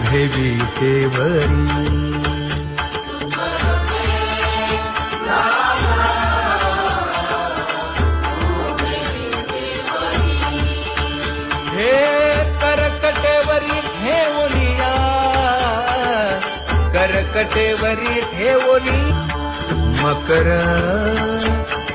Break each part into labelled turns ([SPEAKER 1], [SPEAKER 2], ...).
[SPEAKER 1] उभे विटेवरी हे करकटेवरी ठेवलिया करकटेवरी ठेवली मकर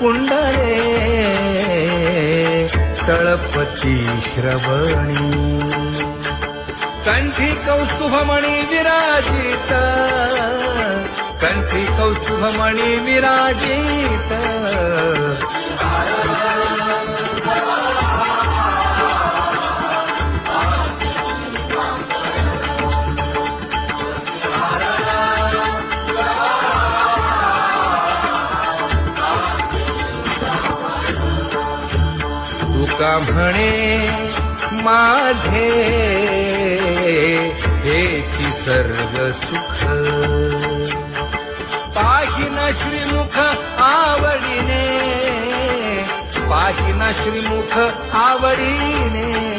[SPEAKER 1] कुंडले तळपती श्रवणी. कंठी कौस्तुभमणी विराजित। कंठी कौस्तुभमणी विराजित। तुका म्हणे माझे. हे की सर्व सुख. पाहिन श्रीमुख आवडीने. पाहिन श्रीमुख आवडीने.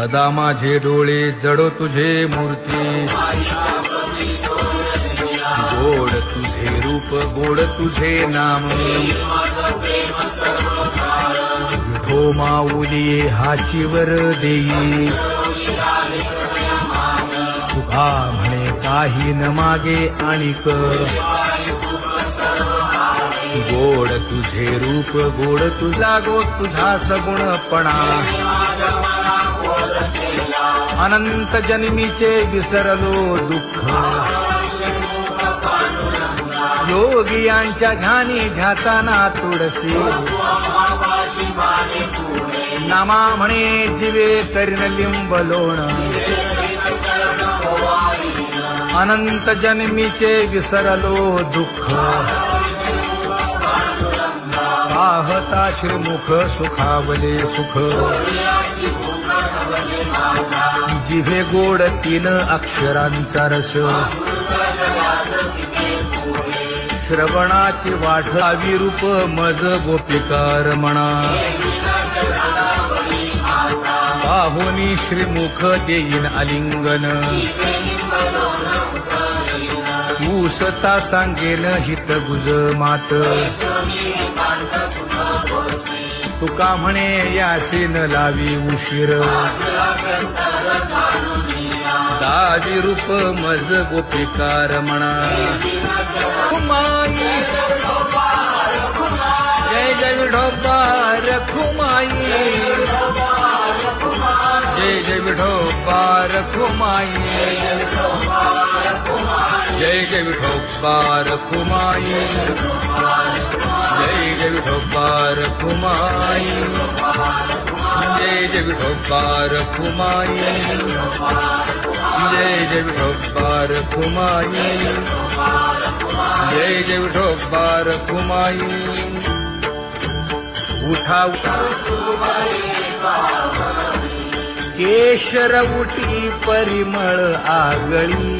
[SPEAKER 1] सदा माझे डोळे जडो तुझे मूर्ती. गोड तुझे रूप गोड तुझे नाम. विठो माऊली हाचीवर देई. तुका म्हणे काही न मागे आणिक. गोड तुझे रूप गोड तुझा गो तुझा सगुणपणा. अनंत जन्मीचे विसरलो दुःख. योगियांच्या ध्यानी ध्याताना तुळसी नामा म्हणे जिवे करीन लिंब लोण. अनंत जन्मीचे विसरलो दुःख. पाहता श्रीमुख सुखावले सुख. जिभे गोड तीन अक्षरांचा रस. श्रवणाची वाढावी रूप मज गोपिकार म्हणा पाहुनी श्रीमुख देईन आलिंगन ऊसता सांगेन हित गुज मात. तुका म्हणे यासीन लावी उशीर. दाजी रूप मज गोपिकार म्हणा खुमाई. जय जय विठोबा रखुमाई जय जय विठोबा रखुमाई जय जय विठोबा रखुमाई जय जय विठोबा रखुमाई जय जय विठोबा रखुमाई जय जय विठोबा रखुमाई जय जय विठोबा रखुमाई उठा उठा केशर उठी परिमळ आगळी।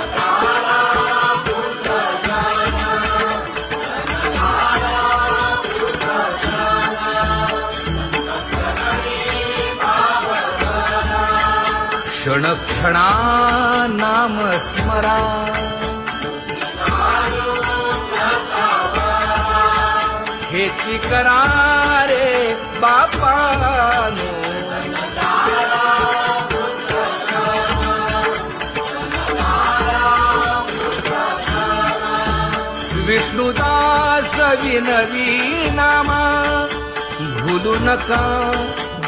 [SPEAKER 1] क्षण नाम स्मरा। सेवेची करारे बापानो। विष्णुदास विनवी नामा। भूलू नका।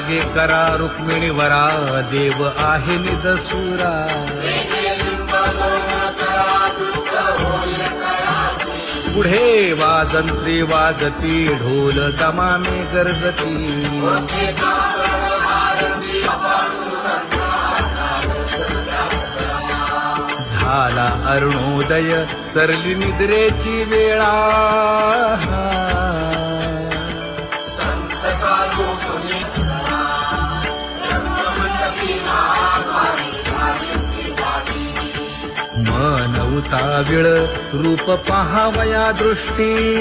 [SPEAKER 1] जागे करा रुक्मिणी वरा देव आहे निदसुरा. पुढे वाजंत्री वाजती ढोल दमामे गरजती. झाला अरुणोदय सरली निद्रेची वेळा. मन रूप पहावया दृष्टी.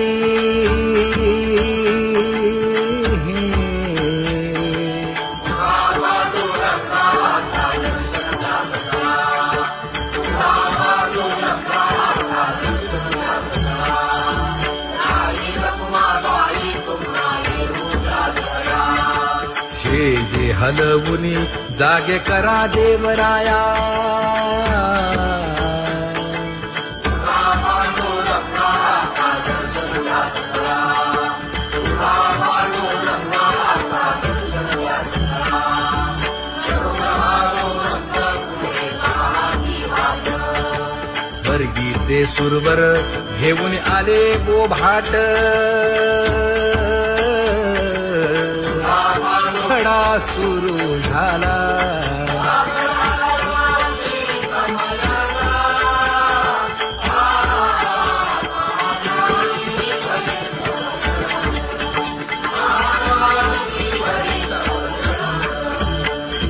[SPEAKER 1] जे हलवुनी जागे करा देवराया. सुरवर घेऊन आले बोभाट. खडा सुरू झाला.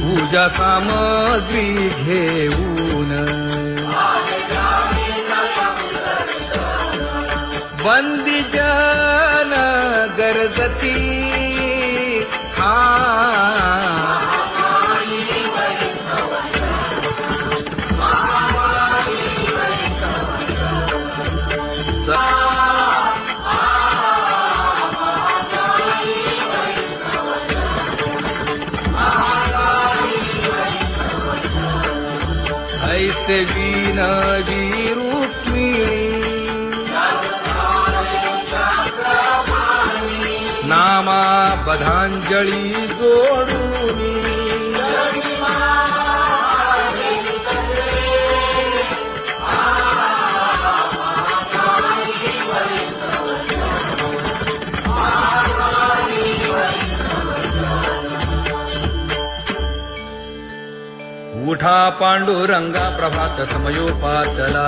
[SPEAKER 1] पूजा सामग्री घेऊन. वंदी जन गरजती. हा. ऐसे बीना जी नामा बधांजळी जोडून। उठा पांडुरंगा प्रभात समयोपातला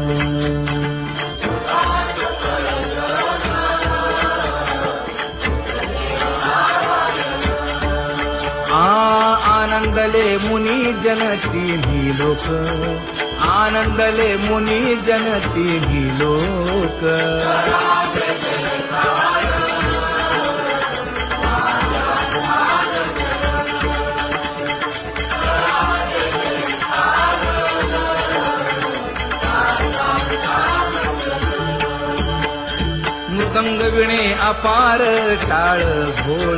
[SPEAKER 2] आनंदले मुनी जनती तिन्ही लोक. आनंदले मुनी जनती तिन्ही लोक. मृदंग विणे अपार टाळ भोळ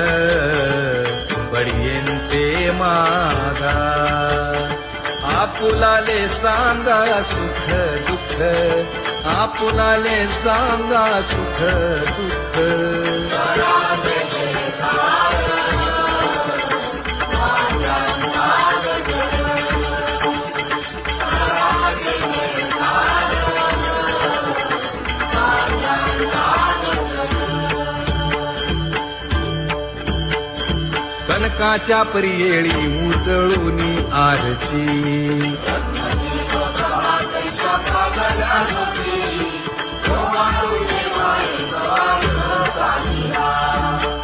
[SPEAKER 2] माझा आपुलाले सांगा सुख दुःख। आपुलाले सांगा सुख दुःख। कनकाच्या परियेळी उचळून आरती.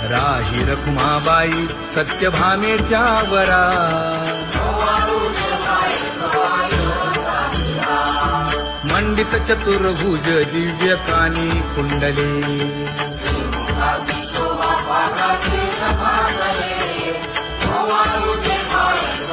[SPEAKER 2] राही रखुमाबाई सत्यभामेच्या वरा. मंडित चतुर्भुज दिव्य कानी कुंडले.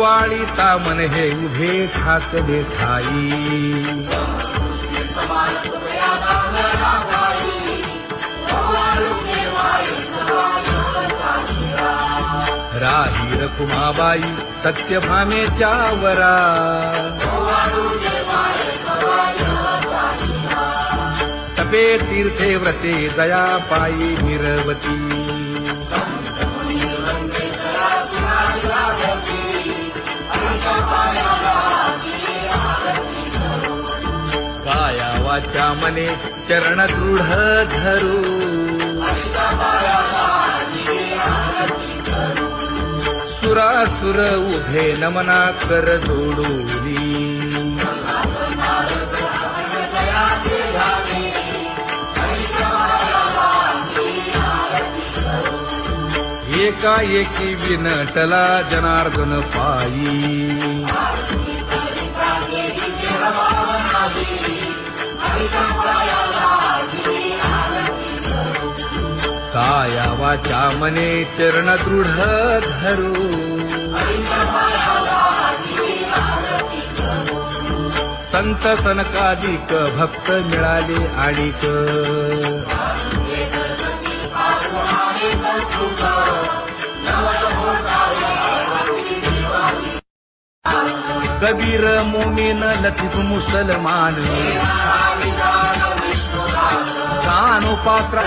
[SPEAKER 2] वाळीता मन हे उभे खास देखाई. राही रखुमाबाई सत्यभामेच्या वरा तपे तीर्थे व्रते जया पायी निरवती मने चरण दृढ धरू. सुरासुर उभे नमना कर जोडूरी एकाएकी विनटला जनार्दन पायी. काया वाचा मने चरण दृढ धरू. संत सनकादिक भक्त मिळाले आणिक. कबीर मोमीन लतीफ मुसलमान. कानो पात्र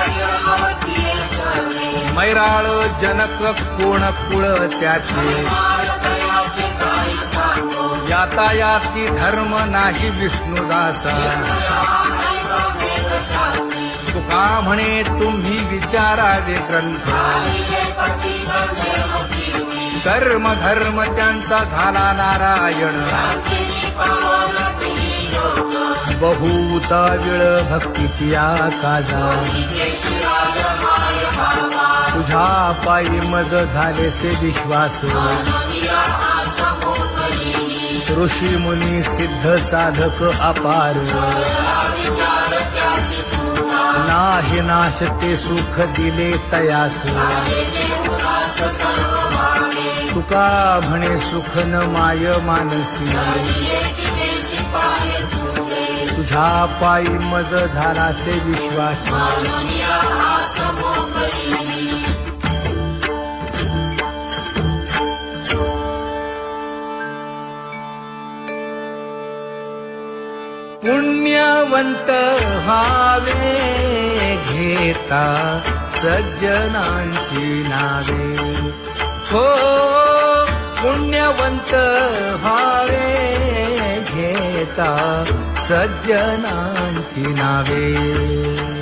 [SPEAKER 2] मैराळ जनक कोण कुळ त्याचे?
[SPEAKER 1] यातायाती धर्म नाही विष्णुदासा. तुका म्हणे तुम्ही विचारावे ग्रंथ. कर्म धर्म त्यांचा झाला नारायण. बहुता विळ भक्तीची आकाजा. तुझ्या पायी मज झाले से विश्वास. ऋषी मुनी सिद्ध साधक अपार. नाही नाश ते सुख दिले तयास. तुका म्हणे सुख न माय मानसी. तुझ्या पायी मज झाला से विश्वास. पुण्यवंत व्हावे घेता सज्जनांची नावे. हो पुण्यवंत हावे घेता सज्जनांची नावे.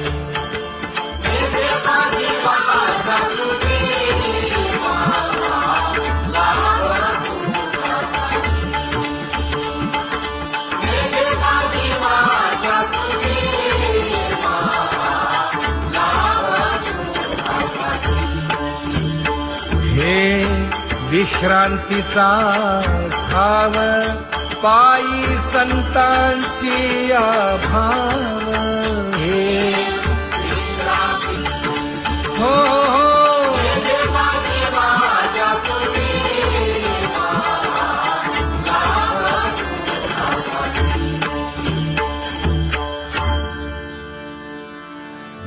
[SPEAKER 1] विश्रांतीचा भाव पायी संतांची अभाव. हे हो हो.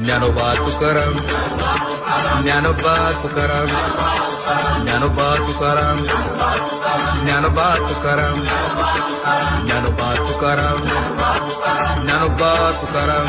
[SPEAKER 1] ज्ञानोबा तुकाराम ज्ञानोबा तुकाराम ज्ञानोबा तुकाराम ज्ञानोबा तुकाराम ज्ञानोबा तुकाराम ज्ञानोबा तुकाराम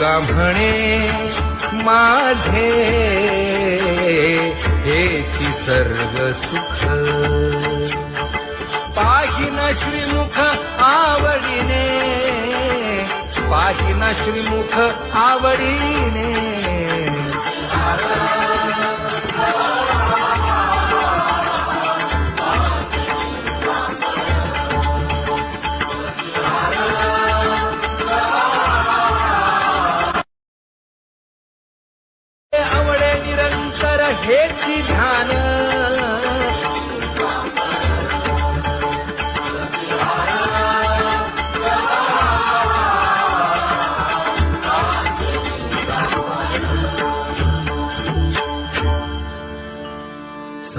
[SPEAKER 1] का म्हणे माझे हेची सर्व सुख. पाहिन श्रीमुख आवडीने पाहिन श्रीमुख आवडीने.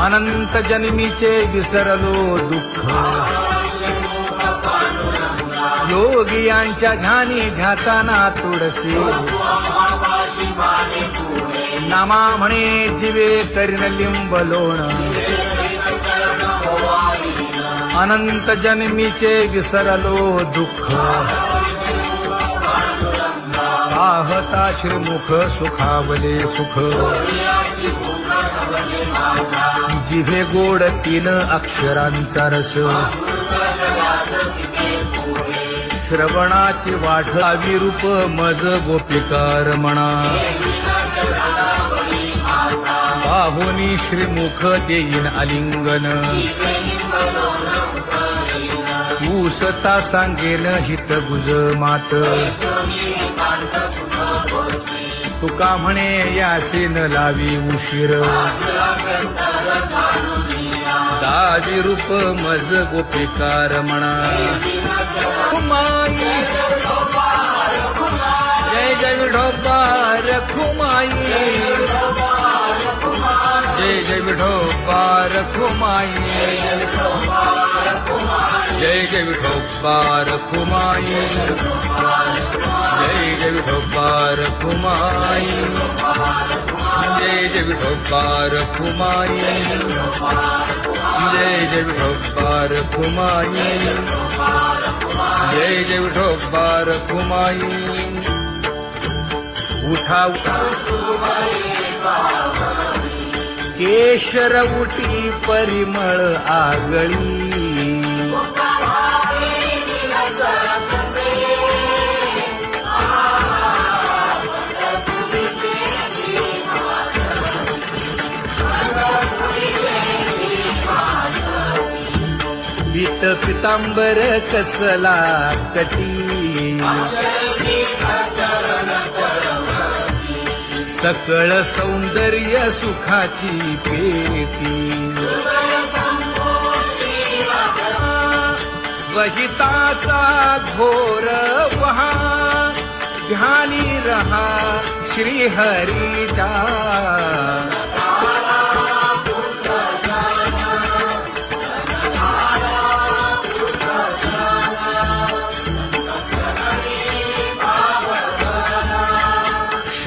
[SPEAKER 1] अनंत जन्मीचे विसरलो दुःख. योगियांच्या ध्यानी ध्याताना तुळसी नामा म्हणे जिवे करीन लिंब लोण. अनंत जन्मीचे विसरलो दुःख. आहता श्रीमुख सुखावले सुख. जिभे गोड तीन अक्षरांचा रस. श्रवणाची वाढावी रूप मज गोपिकार म्हणा बाहुनी श्रीमुख देईन आलिंगन ऊसता सांगेन हित गुज मात. तुका म्हणे यासीन लावी उशीर. दाजी रूप मज गोपिकार म्हणा खुमाई जय जय विठोबार रखुमाई जय जय विठोबा रखुमाई जय जय विठोबा रखुमाई जय जय विठोबा रखुमाई जय जय विठोबा रखुमाई जय जय विठोबा रखुमाई जय जय विठोबा रखुमाई उठा उठा। केशर उटी परिमळ आगळी. पितांबर कसला कटी. सकळ सौंदर्य सुखाची पेटी. स्वहिताचा घोर वहा ध्यानी रहा श्रीहरीचा.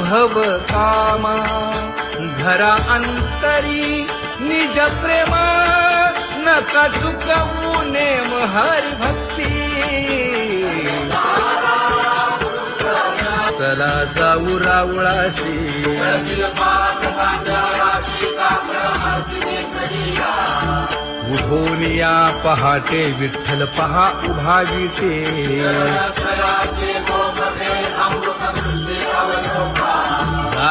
[SPEAKER 1] भव कामा घरा अंतरी निज प्रेमा नका चुकवू नेम हरि भक्ती चला जाऊ रावळाशी. उठोनिया पहाटे विठ्ठल पहा उभा विटे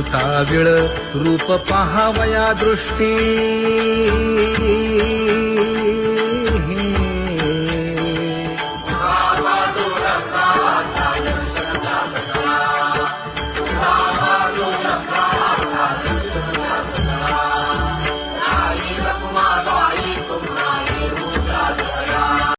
[SPEAKER 1] मन रूप पहावया दृष्टी.